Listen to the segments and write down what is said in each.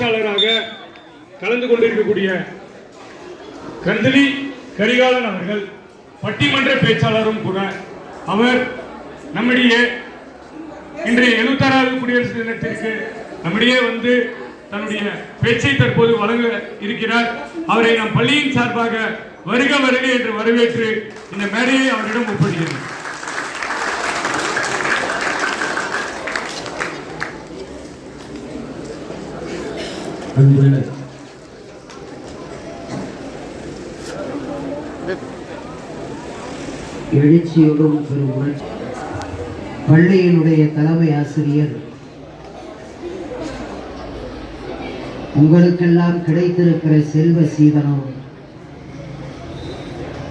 பேச்சாளராக கலந்து கொண்டிருக்கக்கூடிய கந்தலி கரிகாலன் அவர்கள் பட்டிமன்ற பேச்சாளரும் கூட அவர் நம்முடைய இன்றைய எழுபத்தாறாவது குடியரசு தினத்திற்கு நம்முடைய வந்து தன்னுடைய பேச்சை தற்போது வழங்க இருக்கிறார். அவரை நம் பள்ளியின் சார்பாக வருக வருக என்று வரவேற்று இந்த மேடையை அவரிடம் ஒப்படைக்கிறேன். அன்புள்ள எழுச்சியோடும் பெரும் உணர்ச்சி. பள்ளியினுடைய தலைமை ஆசிரியர் உங்களுக்கெல்லாம் கிடைத்திருக்கிற செல்வ சீதனம்.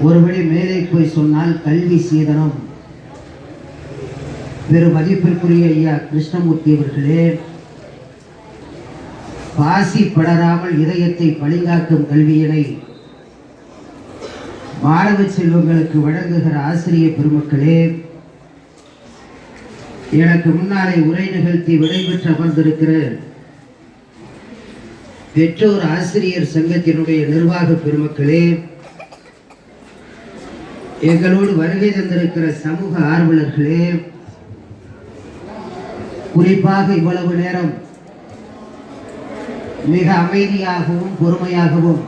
ஒருபடி மேலே போய் சொன்னால் கல்வி சீதனம். பெரும் மதிப்பிற்குரிய ஐயா கிருஷ்ணமூர்த்தி அவர்களே பாசி படராமல் இதயத்தை பளிங்காக்கும் கல்வியினை மாணவ செல்வங்களுக்கு வழங்குகிற ஆசிரிய பெருமக்களே எனக்கு முன்னாலே உரை நிகழ்த்தி விடைபெற்று அமர்ந்திருக்கிற பெற்றோர் ஆசிரியர் சங்கத்தினுடைய நிர்வாக பெருமக்களே எங்களோடு வருகை தந்திருக்கிற சமூக ஆர்வலர்களே குறிப்பாக இவ்வளவு நேரம் மிக அமைதியாகவும் பொறுமையாகவும்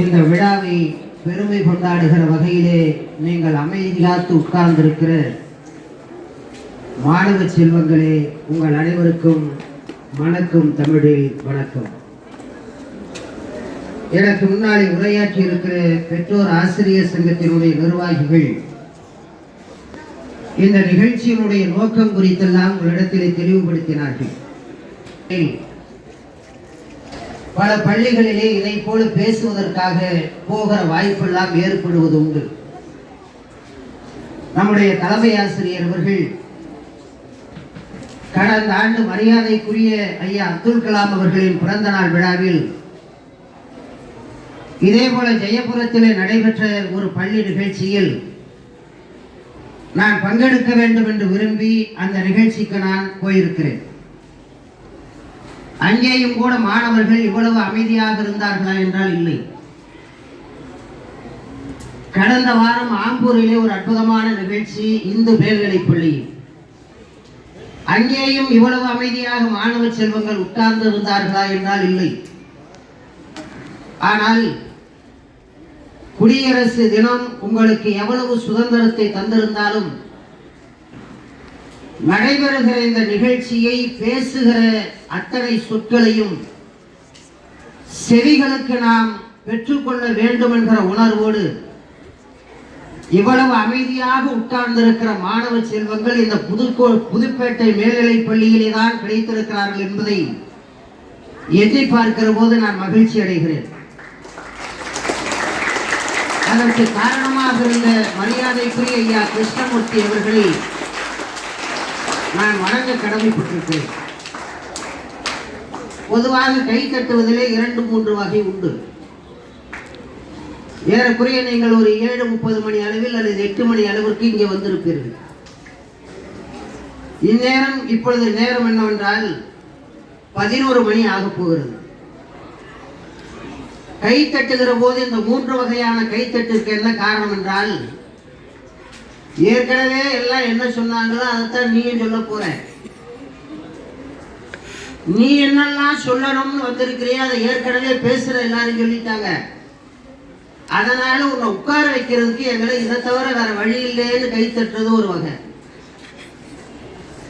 இந்த விழாவை பெருமை கொண்டாடுகிற வகையிலே நீங்கள் அமைதி காத்து உட்கார்ந்திருக்கிற மாணவ செல்வங்களே உங்கள் அனைவருக்கும் வணக்கம் தமிழில் வணக்கம். எனக்கு முன்னாடி உரையாற்றி இருக்கிற பெற்றோர் ஆசிரியர் சங்கத்தினுடைய நிர்வாகிகள் இந்த நிகழ்ச்சியினுடைய நோக்கம் குறித்தெல்லாம் உங்களிடத்திலே தெளிவுபடுத்தினார்கள். பல பள்ளிகளிலே இதை போல பேசுவதற்காக போகிற வாய்ப்பெல்லாம் ஏற்படுவது உண்டு. நம்முடைய தலைமை ஆசிரியர் அவர்கள் கடந்த ஆண்டு மரியாதைக்குரிய ஐயா அப்துல் கலாம் அவர்களின் பிறந்த நாள் விழாவில் இதே போல ஜெயபுரத்திலே நடைபெற்ற ஒரு பள்ளி நிகழ்ச்சியில் நான் பங்கெடுக்க வேண்டும் என்று விரும்பி அந்த நிகழ்ச்சிக்கு நான் போயிருக்கிறேன். அங்கேயும் கூட மாணவர்கள் இவ்வளவு அமைதியாக இருந்தார்களா என்றால் இல்லை. கடந்த வாரம் ஆம்பூரிலே ஒரு அற்புதமான நிகழ்ச்சி இந்து மேல்நிலை பள்ளியில் அங்கேயும் இவ்வளவு அமைதியாக மாணவ செல்வங்கள் உட்கார்ந்து இருந்தார்களா என்றால் இல்லை. ஆனால் குடியரசு தினம் உங்களுக்கு எவ்வளவு சுதந்திரத்தை தந்திருந்தாலும் நடைபெறுகிற இந்த நிகழ்ச்சியை பேசுகிற அத்தனை சொற்களையும் செவிகளுக்கு நாம் பெற்றுக்கொள்ள வேண்டும் என்கிற உணர்வோடு இவ்வளவு அமைதியாக உட்கார்ந்திருக்கிற மாணவ செல்வங்கள் இந்த புதுக்கோ புதுப்பேட்டை மேல்நிலைப் பள்ளியிலே தான் கிடைத்திருக்கிறார்கள் என்பதை எண்ணி பார்க்கிற போது நான் மகிழ்ச்சி அடைகிறேன். அதற்கு காரணமாக இருந்த மரியாதைக்குரிய ஐயா கிருஷ்ணமூர்த்தி அவர்களை நான் வணங்க கடமைப்பட்டிருக்கிறேன். பொதுவாக கை தட்டுவதிலே இரண்டு மூன்று வகை உண்டு. ஏறக்குறைய நீங்கள் ஒரு ஏழு முப்பது மணி அளவில் அல்லது எட்டு மணி அளவிற்கு இங்கே வந்திருப்பீர்கள். இந்நேரம் இப்பொழுது நேரம் என்னவென்றால் பதினோரு மணி ஆகப் போகிறது. கை தட்டுகிற போது இந்த மூன்று வகையான கைத்தட்டிற்கு என்ன காரணம் என்றால் ஏற்கனவே எல்லாம் என்ன சொன்னாங்களோ அதைத்தான் நீயும் சொல்ல போற. நீ என்னெல்லாம் சொல்லணும்னு வந்திருக்கிறியோ அதை ஏற்கனவே பேசுற எல்லாரும் சொல்லிட்டாங்க. அதனால உன்னை உட்கார வைக்கிறதுக்கு எங்களை இதை தவிர வேற வழி இல்லைன்னு கை தட்டுறது ஒரு வகை.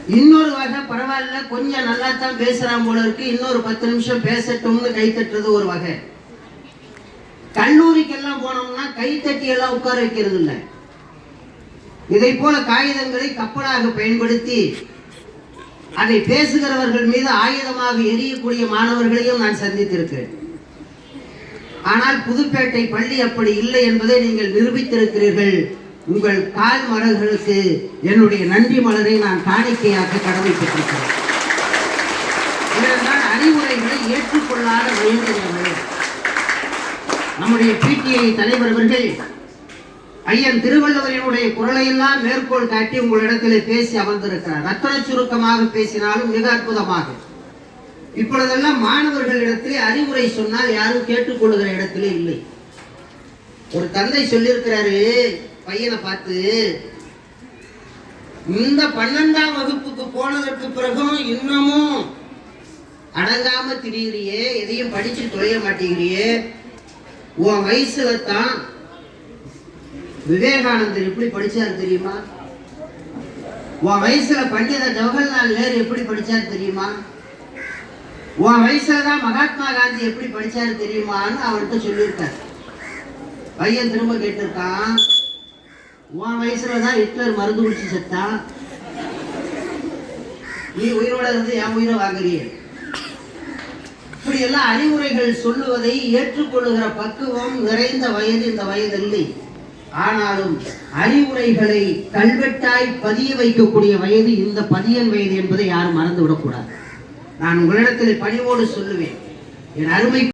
இன்னொரு வகை பரவாயில்ல கொஞ்சம் நல்லா தான் பேசுறான் போல இருக்கு. இன்னொரு பத்து நிமிஷம் பேசட்டும்னு கை தட்டுறது ஒரு வகை. கல்லூரிக்கெல்லாம் போனோம்னா கை தட்டி எல்லாம் உட்கார வைக்கிறது இல்லை இதை போல காகிதங்களை கப்பலாக பயன்படுத்தி அதை பேசுகிறவர்கள் மீது ஆயுதமாக எரியக்கூடிய மாணவர்களையும் நான் சந்தித்திருக்கிறேன். ஆனால் புதுப்பேட்டை பள்ளி அப்படி இல்லை என்பதை நீங்கள் நிரூபித்திருக்கிறீர்கள். உங்கள் கால் மலர்களுக்கு என்னுடைய நன்றி மலரை நான் காணிக்கையாக்க கடமைப்பட்டிருக்கிறேன். இதனால் அறிவுரைகளை ஏற்றுக்கொள்ளாத வயதினர்கள் நம்முடைய பிடிஐ தலைவர் அவர்கள் ஐயன் திருவள்ளுவரினுடைய குரலையெல்லாம் மேற்கோள் காட்டி உங்களிடத்தில் பேசி அமர்ந்திருக்கிறார். ரத்தன சுருக்கமாக பேசினாலும் மிக அற்புதமாக. இப்பொழுதெல்லாம் மாணவர்களிடத்திலே அறிவுரை சொன்னால் யாரும் கேட்டுக்கொள்ளுகிற இடத்திலே இல்லை. ஒரு தந்தை சொல்லியிருக்கிறாரு பையனை பார்த்து இந்த பன்னெண்டாம் வகுப்புக்கு போனதற்கு பிறகும் இன்னமும் அடங்காம திரியிறியே எதையும் படிச்சு தொலைய மாட்டேங்கிறியே. உன் வயசுல தான் விவேகானந்தர் எப்படி படிச்சார் தெரியுமா? உன் வயசுல பண்டித ஜவஹர்லால் நேரு எப்படி படிச்சார் தெரியுமா? உன் வயசுல தான் மகாத்மா காந்தி எப்படி படிச்சாரு தெரியுமான்னு அவன்கிட்ட சொல்லியிருக்கார். பையன் திரும்ப கேட்டிருக்கான் உன் வயசுல தான் ஹிட்லர் மருந்து குடிச்சு செத்தான் நீ உயிரோட இருந்து என் உயிரை வாங்குறிய? இப்படி எல்லாம் அறிவுரைகள் சொல்லுவதை ஏற்றுக்கொள்ளுகிற பக்குவம் நிறைந்த வயது இந்த வயது இல்லை ஆனாலும் அறிவுரைகளை கல்வெட்டாய் பதிய வைக்கக்கூடிய வயது இந்த பதியன் வயது என்பதை யாரும் மறந்து விடக்கூடாது நான் உங்களிடத்தில் பணிவோடு சொல்லுவேன். என் அருமை